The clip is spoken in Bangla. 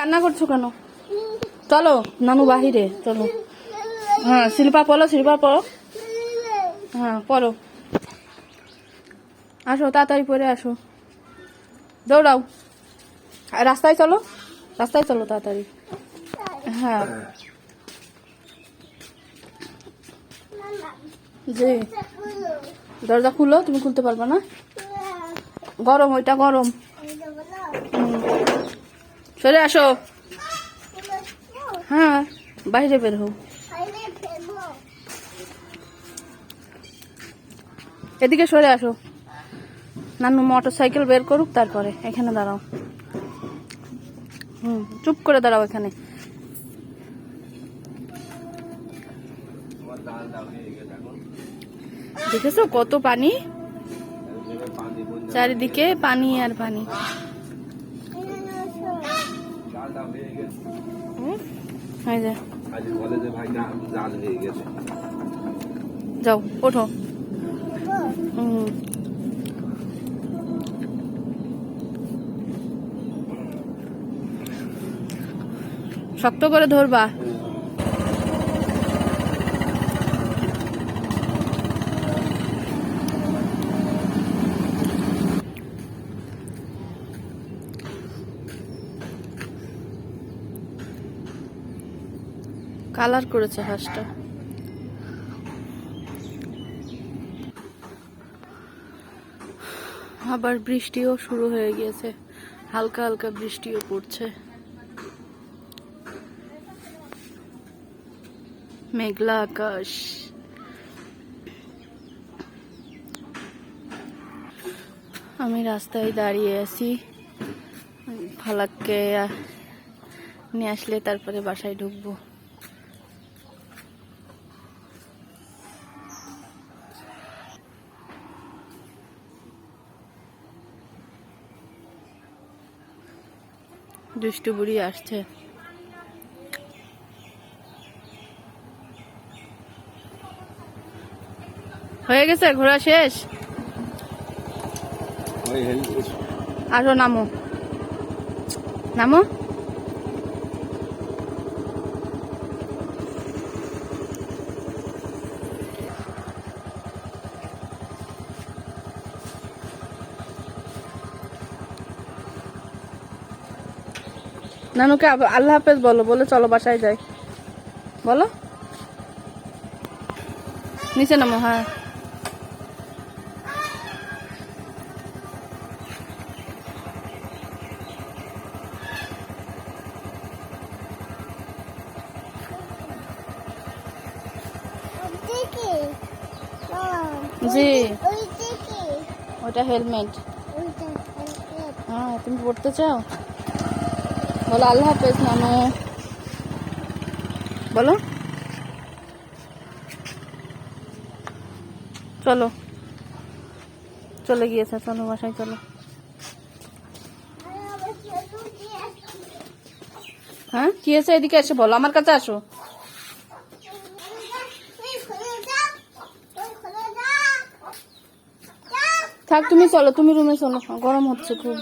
কান্না করছ কেন? চলো, নানু বাহিরে, চলো। হ্যাঁ শিল্পা, পড়ো শিল্পা, পড়ো। হ্যাঁ পড়ো। আসো, তাড়াতাড়ি পরে আসো। দৌড়াও। রাস্তায় চলো রাস্তায় চলো তাড়াতাড়ি। হ্যাঁ। জি। দরজা খুলো, তুমি খুলতে পারবে না? গরম, ওইটা গরম। সরে আসো। হ্যাঁ বাইরে বের হও। এদিকে সরে আসো। নানু মোটর সাইকেল বের করুক তারপরে, এখানে দাঁড়াও। হুম, চুপ করে দাঁড়াও এখানে। দেখেছ কত পানি? চারিদিকে পানি আর পানি হুম, এই যে, আজ বলে যে ভাই না জাল হয়ে গেছে যাও ওঠো। শক্ত করে ধরবা। কালার করেছে হাঁসটা। আবার বৃষ্টিও শুরু হয়ে গিয়েছে। হালকা হালকা বৃষ্টিও পড়ছে। মেঘলা আকাশ। আমি রাস্তায় দাঁড়িয়ে আছি। ফালাককে নিয়ে আসলে তারপরে বাসায় ঢুকবো। দুষ্টু বুড়ি আসছে। হয়ে গেছে? ঘোরা শেষ? আরও আসো নামো। নামো? নানুকে আল্লাহ হাফেজ বলো বলে চলো বাসায় যাই। বলো। নিচে নামো হ্যাঁ। জি। ওটা হেলমেট। হ্যাঁ তুমি পড়তে চাও? বলো, আল্লাহ হাফেজ নানু। বলো। চলো। চলে গিয়েছে চলো বাসায় চলো। হ্যাঁ কি আছে এদিকে এসে, বলো। আমার কাছে আসো। থাক, তুমি চলো, তুমি রুমে চলো। গরম হচ্ছে খুব।